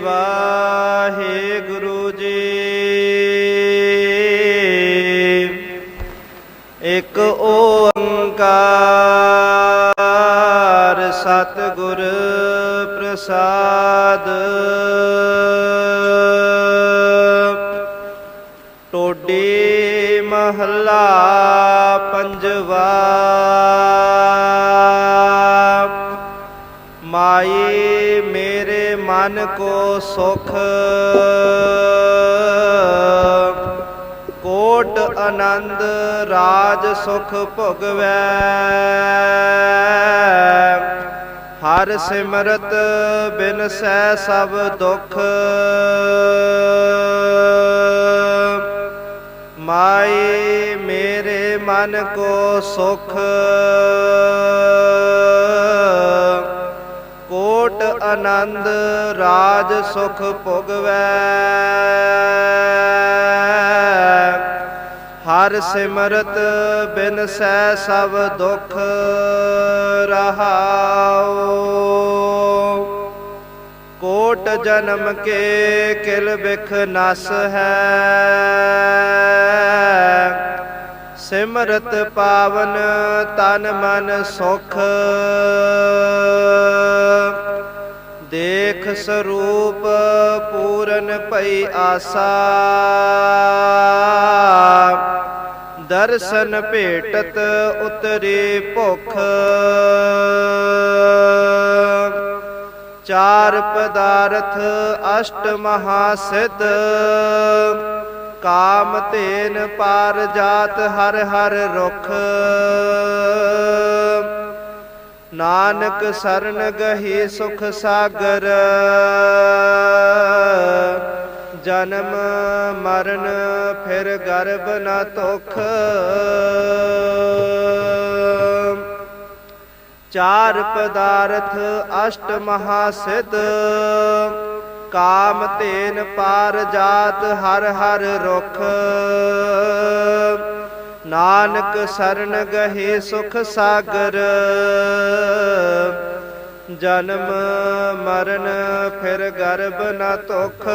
ਵਾਹਿਗੁਰੂ ਜੀ। ਇੱਕ ਓੰਕਾਰ ਸਤਿਗੁਰ ਪ੍ਰਸਾਦ। ਟੋਡੀ ਮਹੱਲਾ ਪੰਜਵਾ। ਮਾਈ ਮਨ ਕੋ ਸੁਖ, ਕੋਟ ਆਨੰਦ ਰਾਜ ਸੁਖ ਭੋਗਵੈ। ਹਰ ਸਿਮਰਤ ਬਿਨ ਸੈ ਸਭ ਦੁਖ। ਮਾਈ ਮੇਰੇ ਮਨ ਕੋ ਸੁਖ। ਕੋਟ ਆਨੰਦ ਰਾਜ ਸੁਖ ਭੋਗਵੈ। ਹਰ ਸਿਮਰਤ ਬਿਨ ਸੈ ਸਭ ਦੁਖ ਰਹਾਉ। ਕੋਟ ਜਨਮ ਕੇ ਕਿਲ ਬਿਖ ਨਸ ਹੈ। ਸਿਮਰਤ ਪਾਵਨ ਤਨ ਮਨ ਸੁਖ ਦੇਖ ਸਰੂਪ ਪੂਰਨ ਭਈ ਆਸਾ। ਦਰਸ਼ਨ ਭੇਟਤ ਉਤਰੇ ਭੁਖ। ਚਾਰ ਪਦਾਰਥ ਅਸ਼ਟ ਮਹਾਸਿਧ। ਕਾਮ ਤੇਨ ਪਾਰ ਜਾਤ ਹਰ ਹਰ ਰੁਖ। ਨਾਨਕ ਸਰਨ ਗਹੀ ਸੁਖ ਸਾਗਰ। ਜਨਮ ਮਰਨ ਫਿਰ ਗਰਭ ਨਾ ਤੁਖ ਚਾਰ ਪਦਾਰਥ ਅਸ਼ਟ ਮਹਾਸਿਧ। ਕਾਮ ਤੇਨ ਪਾਰ ਜਾਤ ਹਰ ਹਰ ਰੁਖ। ਨਾਨਕ ਸਰਨ ਗਹੇ ਸੁਖ ਸਾਗਰ। ਜਨਮ ਮਰਨ ਫਿਰ ਗਰਭ ਨ ਤੁਖ